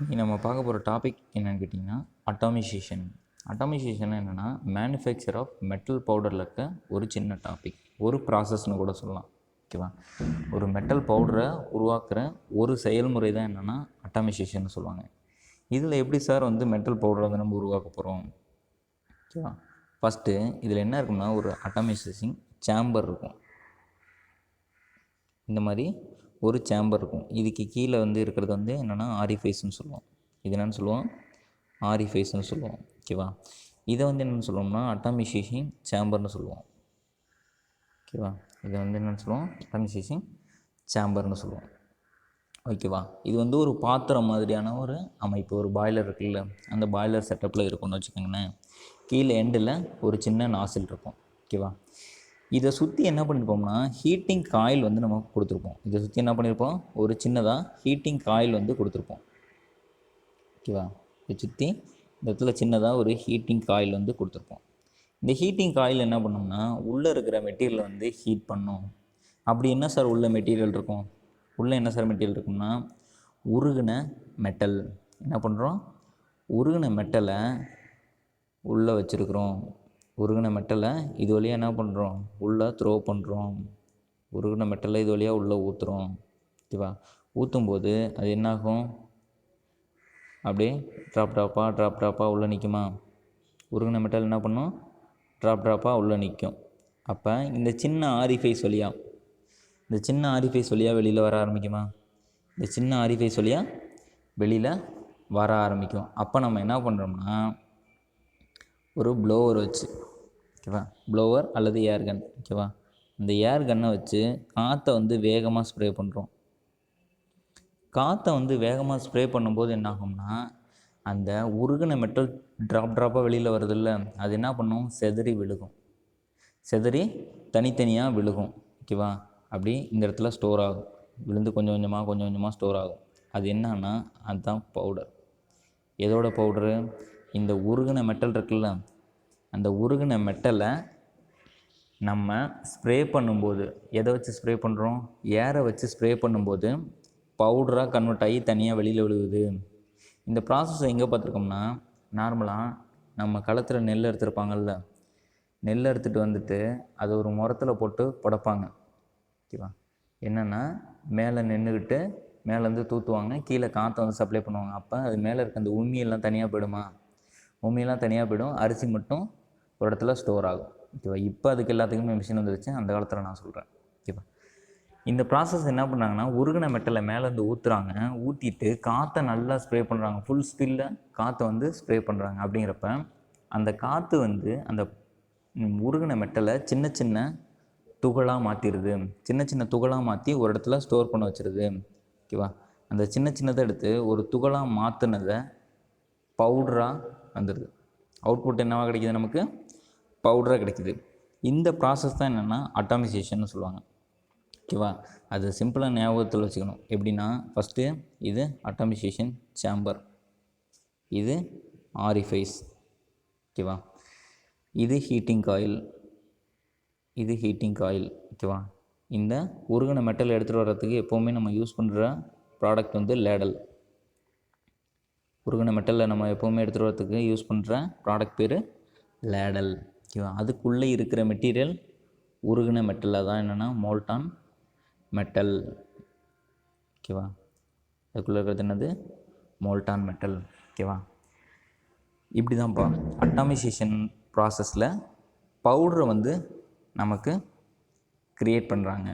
இன்றைக்கி நம்ம பார்க்க போகிற டாபிக் என்னென்னு கேட்டிங்கன்னா அட்டாமிசேஷன் அட்டாமிசேஷன் என்னென்னா மேனுஃபேக்சர் ஆஃப் மெட்டல் பவுடரில் இருக்க ஒரு சின்ன டாபிக் ஒரு ப்ராசஸ்னு கூட சொல்லலாம். ஓகேவா ஒரு மெட்டல் பவுடரை உருவாக்குற ஒரு செயல்முறை தான் என்னென்னா அட்டாமிசேஷன் சொல்லுவாங்க. இதில் எப்படி சார் வந்து மெட்டல் பவுடரை வந்து நம்ம உருவாக்க போகிறோம் ஓகேவா ஃபஸ்ட்டு இதில் என்ன இருக்கும்னா ஒரு அட்டாமிசேஷிங் சேம்பர் இருக்கும். இந்த மாதிரி ஒரு சேம்பர் இருக்கும். இதுக்கு கீழே வந்து இருக்கிறது வந்து என்னென்னா ஆரிஃபைஸ்னு சொல்லுவோம். இது என்னென்னு சொல்லுவோம்? ஆரிஃபைஸ்னு சொல்லுவோம். ஓகேவா இதை வந்து என்னென்னு சொல்லுவோம்னா அட்டாமிசேஷன் சேம்பர்னு சொல்லுவோம். ஓகேவா இதை வந்து என்னென்னு சொல்லுவோம்? அட்டாமிசேஷன் சேம்பர்னு சொல்லுவோம். ஓகேவா இது வந்து ஒரு பாத்திரம் மாதிரியான ஒரு அமைப்பு. ஒரு பாய்லர் இருக்குல்ல? அந்த பாய்லர் செட்டப்பில் இருக்கும்னு வச்சுக்கோங்களேன். கீழே எண்டில் ஒரு சின்ன நாசில் இருக்கும். ஓகேவா இதை சுற்றி என்ன பண்ணியிருப்போம்னா ஹீட்டிங் காயில் வந்து நம்ம கொடுத்துருப்போம். இதை சுற்றி என்ன பண்ணியிருப்போம் ஒரு சின்னதாக ஹீட்டிங் காயில் வந்து கொடுத்துருப்போம். ஓகேவா இதை சுற்றி இந்த இடத்துல சின்னதாக ஒரு ஹீட்டிங் காயில் வந்து கொடுத்துருப்போம். இந்த ஹீட்டிங் காயில் என்ன பண்ணோம்னா உள்ளே இருக்கிற மெட்டீரியலை வந்து ஹீட் பண்ணும். அப்படி என்ன சார் உள்ள மெட்டீரியல் இருக்கும்? உள்ளே என்ன சார் மெட்டீரியல் இருக்கும்னா உருகின மெட்டல் என்ன பண்ணுறோம் உருகின மெட்டலை உள்ளே வச்சுருக்குறோம். உருகின மெட்டலை இது வழியாக என்ன பண்ணுறோம் உள்ளே த்ரோ பண்ணுறோம் உருகின மெட்டலை இது வழியாக உள்ளே ஊற்றுறோம் ஓகேவா? ஊற்றும்போது அது என்னாகும்? அப்படியே ட்ராப் ட்ராப்பாக ட்ராப் ட்ராப்பாக உள்ளே நிற்குமா உருகின மெட்டல் என்ன பண்ணும்? ட்ராப் ட்ராப்பாக உள்ளே நிற்கும் அப்போ இந்த சின்ன ஆரிஃபைஸ் வழியாக இந்த சின்ன ஆரிஃபைஸ் வழியாக வெளியில் வர ஆரம்பிக்குமா? இந்த சின்ன ஆரிஃபைஸ் வழியாக வெளியில் வர ஆரம்பிக்கும். அப்போ நம்ம என்ன பண்ணுறோம்னா ஒரு ப்ளோவர் வச்சு ஓகேவா ப்ளோவர் அல்லது ஏர் கன் ஓகேவா இந்த ஏர் கன்னை வச்சு காற்றை வந்து வேகமாக ஸ்ப்ரே பண்ணுறோம் காற்றை வந்து வேகமாக ஸ்ப்ரே பண்ணும்போது என்ன ஆகும்னா அந்த உருகின மெட்டல் ட்ராப் ட்ராப்பாக வெளியில் வருதில்ல அது என்ன பண்ணும்? செதறி விழுகும். செதறி தனித்தனியாக விழுகும் ஓகேவா அப்படி இந்த இடத்துல ஸ்டோர் ஆகும். விழுந்து கொஞ்சம் கொஞ்சமாக கொஞ்சம் கொஞ்சமாக ஸ்டோர் ஆகும். அது என்னன்னா அதுதான் பவுடர் எதோட பவுடரு இந்த உருகின மெட்டல் இருக்குல்ல அந்த உருகின மெட்டலை நம்ம ஸ்ப்ரே பண்ணும்போது எதை வச்சு ஸ்ப்ரே பண்ணுறோம் ஏரை வச்சு ஸ்ப்ரே பண்ணும்போது பவுடராக கன்வெர்ட் ஆகி தனியாக வெளியில் விழுகுது. இந்த ப்ராசஸ் எங்கே பார்த்துருக்கோம்னா நார்மலாக நம்ம களத்தில் நெல் எடுத்துருப்பாங்கல்ல நெல் எடுத்துகிட்டு வந்துட்டு அதை ஒரு முரத்தில் போட்டு புடப்பாங்க. ஓகேவா? என்னென்னா மேலே நின்றுக்கிட்டு மேலேருந்து தூற்றுவாங்க கீழே காற்றை வந்து சப்ளை பண்ணுவாங்க. அப்போ அது மேலே இருக்க அந்த உண்மையெல்லாம் தனியாக போயிடுமா? உண்மையெல்லாம் தனியாக போயிடும். அரிசி மட்டும் ஒரு இடத்துல ஸ்டோர் ஆகும். ஓகேவா? இப்போ அதுக்கு எல்லாத்துக்குமே மிஷின் வந்துருச்சு அந்த காலத்தில் நான் சொல்கிறேன் ஓகேவா? இந்த ப்ராசஸ் என்ன பண்ணாங்கன்னா உருகின மெட்டலை மேலேருந்து ஊற்றுறாங்க ஊற்றிட்டு காற்றை நல்லா ஸ்ப்ரே பண்ணுறாங்க ஃபுல் ஸ்பீடில் காற்றை வந்து ஸ்ப்ரே பண்ணுறாங்க அப்படிங்கிறப்ப அந்த காற்று வந்து அந்த உருகின மெட்டலை சின்ன சின்ன துகளாக மாற்றிடுது சின்ன சின்ன துகளாக மாற்றி ஒரு இடத்துல ஸ்டோர் பண்ண வச்சிருது. ஓகேவா? அந்த சின்ன சின்னதை எடுத்து ஒரு துகளாக மாற்றினதை பவுடராக வந்துடுது. அவுட்புட் என்னவாக கிடைக்கிது நமக்கு? பவுடராக கிடைக்கிது. இந்த ப்ராசஸ் தான் என்னென்னா அட்டாமிசேஷன் சொல்லுவாங்க. ஓகேவா அது சிம்பிளாக ஞாபகத்தில் வச்சுக்கணும். எப்படின்னா ஃபஸ்ட்டு இது அட்டாமிசேஷன் சேம்பர் இது ஆரிஃபைஸ் ஓகேவா இது ஹீட்டிங் காயில் இது ஹீட்டிங் காயில் ஓகேவா இந்த உருகின மெட்டல் எடுத்துகிட்டு வர்றதுக்கு எப்போவுமே நம்ம யூஸ் பண்ணுற ப்ராடக்ட் வந்து லேடல் உருகின மெட்டலில் நம்ம எப்போவுமே எடுத்துகிட்டு வரத்துக்கு யூஸ் பண்ணுற ப்ராடக்ட் பேர் லேடல் ஓகேவா அதுக்குள்ளே இருக்கிற மெட்டீரியல் உருகின மெட்டலில் தான் என்னென்னா மோல்டான் மெட்டல் ஓகேவா அதுக்குள்ளே இருக்கிறது என்னது? மோல்டான் மெட்டல் ஓகேவா இப்படி தான்ப்பா அட்டாமிசேஷன் ப்ராசஸில் பவுடரை வந்து நமக்கு க்ரியேட் பண்ணுறாங்க